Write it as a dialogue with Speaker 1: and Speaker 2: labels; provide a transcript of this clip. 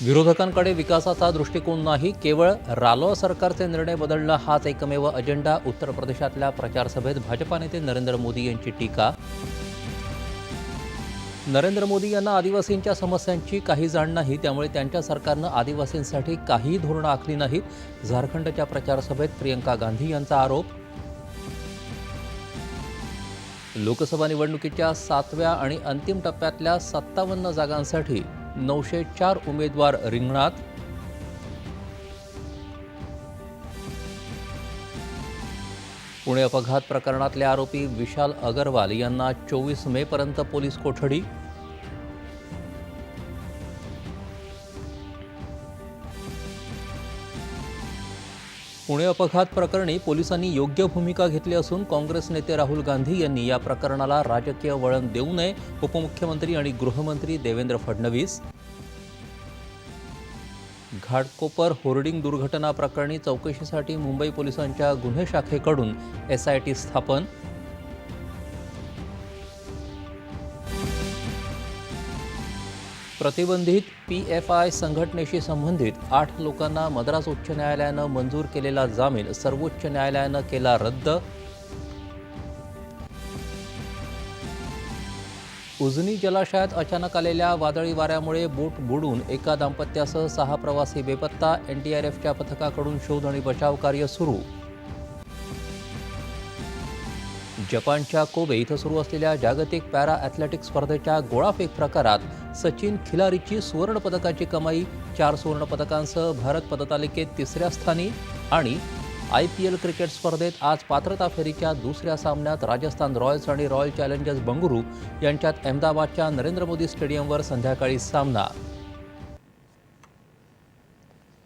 Speaker 1: विरोधकांकडे विकासाचा दृष्टिकोन नाही केवळ रालोआ सरकारचे निर्णय बदलणं हाच एकमेव अजेंडा. उत्तर प्रदेशातल्या प्रचारसभेत भाजपा नेते नरेंद्र मोदी यांची टीका. नरेंद्र मोदी यांना आदिवासींच्या समस्यांची काही जाण नाही त्यामुळे त्यांच्या सरकारनं आदिवासींसाठी काहीही धोरणं आखली नाहीत. झारखंडच्या प्रचारसभेत प्रियंका गांधी यांचा आरोप. लोकसभा निवडणुकीच्या सातव्या आणि अंतिम टप्प्यातल्या सत्तावन्न जागांसाठी नऊशे चार उमेदवार रिंगणात. पुणे अपघात प्रकरणातले आरोपी विशाल अगरवाल यांना चोवीस मे पर्यंत पोलीस कोठडी. पुणे अपघात प्रकरणी पोलिसांनी योग्य भूमिका घेतली असून काँग्रेस नेते राहुल गांधी यांनी या प्रकरणाला राजकीय वळण देऊ नये उपमुख्यमंत्री आणि गृहमंत्री देवेंद्र फडणवीस. घाटकोपर होर्डिंग दुर्घटना प्रकरणी चौकशीसाठी मुंबई पोलिसांच्या गुन्हे शाखेकडून एसआयटी स्थापन प्रतिबंधित पी एफ आय संघटनेशी संबंधित आठ लोकांना मद्रास उच्च न्यायालयानं मंजूर केलेला जामीन सर्वोच्च न्यायालयानं केला रद्द. उजनी जलाशयात अचानक आलेल्या वादळी वाऱ्यामुळे बोट बुडून एका दाम्पत्यासह सहा प्रवासी बेपत्ता एनडीआरएफच्या पथकाकडून शोध आणि बचाव कार्य सुरू. जपानच्या कोबे इथं सुरू असलेल्या जागतिक पॅरा ॲथलेटिक्स स्पर्धेच्या गोळाफेक प्रकारात सचिन खिलारीची सुवर्णपदकाची कमाई चार सुवर्णपदकांसह भारत पदतालिकेत तिसऱ्या स्थानी आणि आय पी एल क्रिकेट स्पर्धेत आज पात्रता फेरीच्या दुसऱ्या सामन्यात राजस्थान रॉयल्स आणि रॉयल चॅलेंजर्स बंगळुरू यांच्यात अहमदाबादच्या नरेंद्र मोदी स्टेडियमवर संध्याकाळी सामना.